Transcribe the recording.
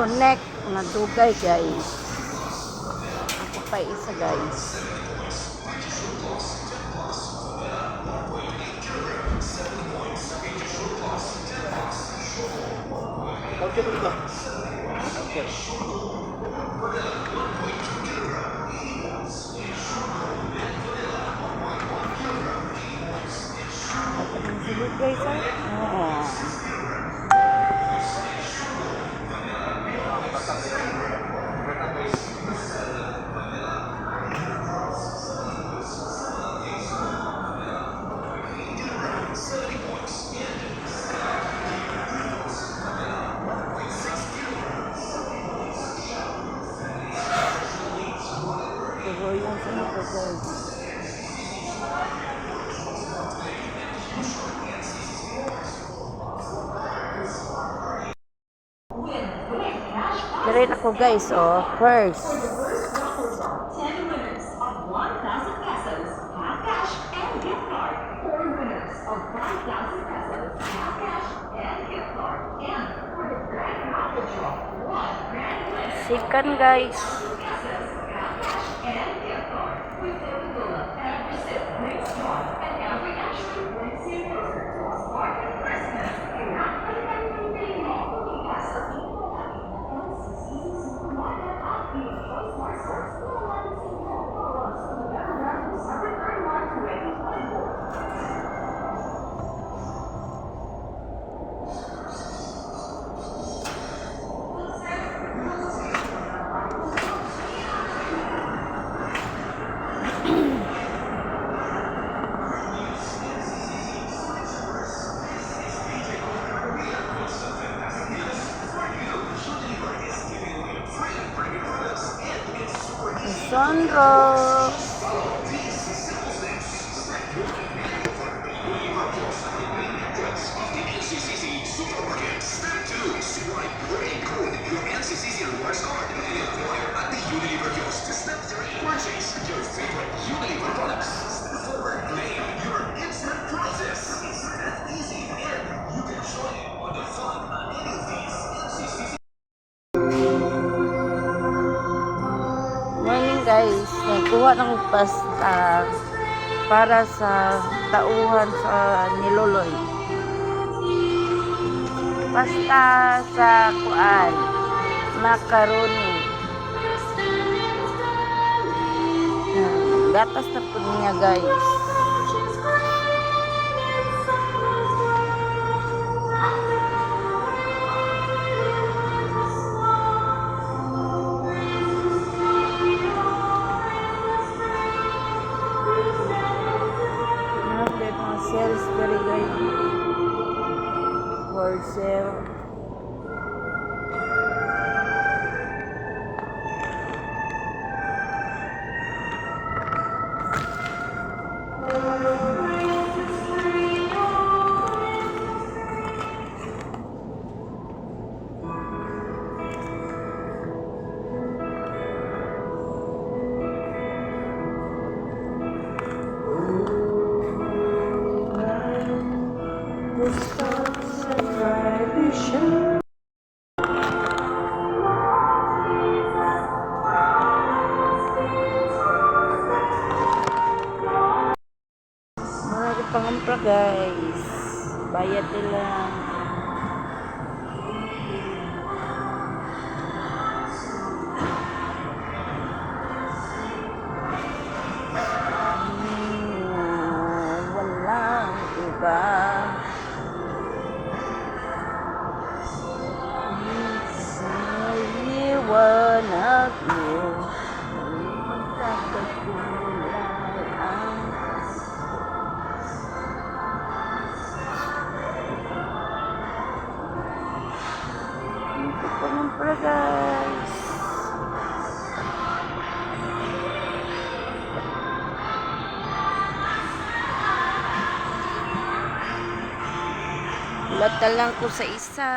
connect na dugay guys ako pa isa guys Okay, okay. guys, ah. Oh. Diret ako guys, oh, first. Sikan guys. Sandra. guys, nagkuha ng pasta para sa tauhan sa niloloy. Pasta sa kuan, macaroni. Hmm, gatas na po niya guys. guys. Bayad nila. Hmm, walang iba. Mata ko sa isa.